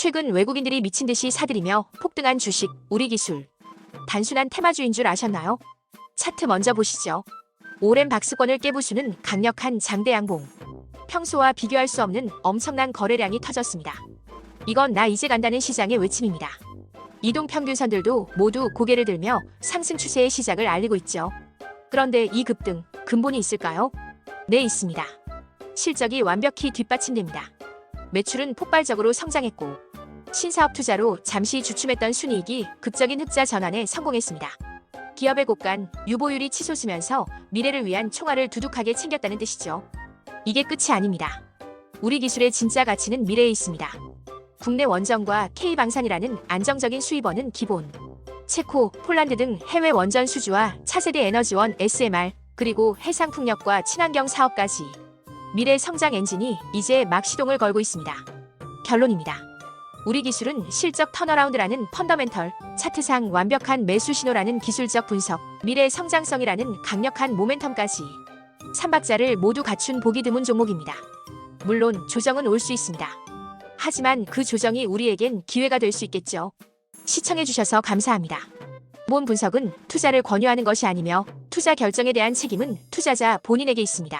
최근 외국인들이 미친 듯이 사들이며 폭등한 주식, 우리 기술. 단순한 테마주인 줄 아셨나요? 차트 먼저 보시죠. 오랜 박스권을 깨부수는 강력한 장대 양봉. 평소와 비교할 수 없는 엄청난 거래량이 터졌습니다. 이건 나 이제 간다는 시장의 외침입니다. 이동 평균선들도 모두 고개를 들며 상승 추세의 시작을 알리고 있죠. 그런데 이 급등 근본이 있을까요? 네, 있습니다. 실적이 완벽히 뒷받침됩니다. 매출은 폭발적으로 성장했고 신사업 투자로 잠시 주춤했던 순이익이 극적인 흑자 전환에 성공했습니다. 기업의 고간 유보율이 치솟으면서 미래를 위한 총알을 두둑하게 챙겼다는 뜻이죠. 이게 끝이 아닙니다. 우리 기술의 진짜 가치는 미래에 있습니다. 국내 원전과 K방산이라는 안정적인 수입원은 기본. 체코, 폴란드 등 해외 원전 수주와 차세대 에너지원 SMR, 그리고 해상풍력과 친환경 사업까지 미래 성장 엔진이 이제 막 시동을 걸고 있습니다. 결론입니다. 우리 기술은 실적 턴어라운드라는 펀더멘털, 차트상 완벽한 매수 신호라는 기술적 분석, 미래 성장성이라는 강력한 모멘텀까지 삼박자를 모두 갖춘 보기 드문 종목입니다. 물론 조정은 올 수 있습니다. 하지만 그 조정이 우리에겐 기회가 될 수 있겠죠. 시청해주셔서 감사합니다. 본 분석은 투자를 권유하는 것이 아니며 투자 결정에 대한 책임은 투자자 본인에게 있습니다.